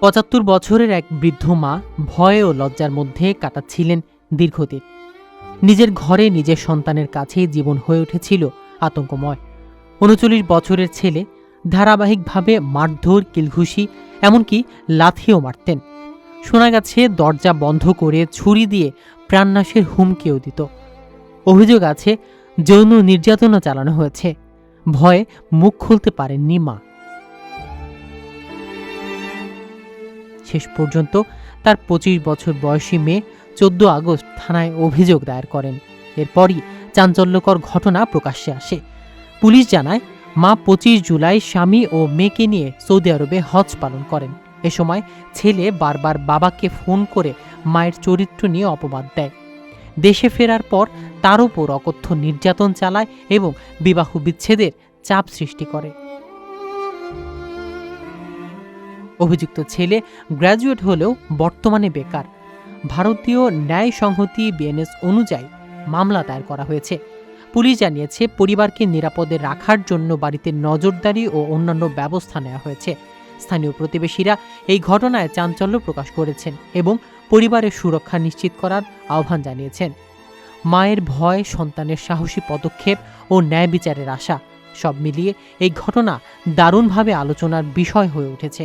পঁচাত্তর বছরের এক বৃদ্ধ মা ভয় ও লজ্জার মধ্যে কাটাচ্ছিলেন দীর্ঘদিন। নিজের ঘরে নিজের সন্তানের কাছেই জীবন হয়ে উঠেছিল আতঙ্কময়। উনচল্লিশ বছরের ছেলে ধারাবাহিকভাবে মারধর, কিলঘুষি, এমনকি লাথিও মারতেন। শোনা গেছে দরজা বন্ধ করে ছুরি দিয়ে প্রাণনাশের হুমকিও দিত। অভিযোগ আছে, যৌন নির্যাতনা চালানো হয়েছে। ভয়ে মুখ খুলতে পারেননি মা। শেষ পর্যন্ত তার পঁচিশ বছর বয়সী মেয়ে চোদ্দ আগস্ট থানায় অভিযোগ দায়ের করেন। এরপরই চাঞ্চল্যকর ঘটনা প্রকাশ্যে আসে। পুলিশ জানায়, মা পঁচিশ জুলাই স্বামী ও মেয়েকে নিয়ে সৌদি আরবে হজ পালন করেন। এ সময় ছেলে বারবার বাবাকে ফোন করে মায়ের চরিত্র নিয়ে অপবাদ দেয়। দেশে ফেরার পর তার উপর অকথ্য নির্যাতন চালায় এবং বিবাহ বিচ্ছেদের চাপ সৃষ্টি করে। অভিযুক্ত ছেলে গ্র্যাজুয়েট হলেও বর্তমানে বেকার। ভারতীয় ন্যায় সংহতি বিএনএস অনুযায়ী মামলা দায়ের করা হয়েছে। পুলিশ জানিয়েছে, পরিবারকে নিরাপদে রাখার জন্য বাড়িতে নজরদারি ও অন্যান্য ব্যবস্থা নেওয়া হয়েছে। স্থানীয় প্রতিবেশীরা এই ঘটনায় চাঞ্চল্য প্রকাশ করেছেন এবং পরিবারের সুরক্ষা নিশ্চিত করার আহ্বান জানিয়েছেন। মায়ের ভয়, সন্তানের সাহসী পদক্ষেপ ও ন্যায় বিচারের আশা সব মিলিয়ে এই ঘটনা দারুণভাবে আলোচনার বিষয় হয়ে উঠেছে।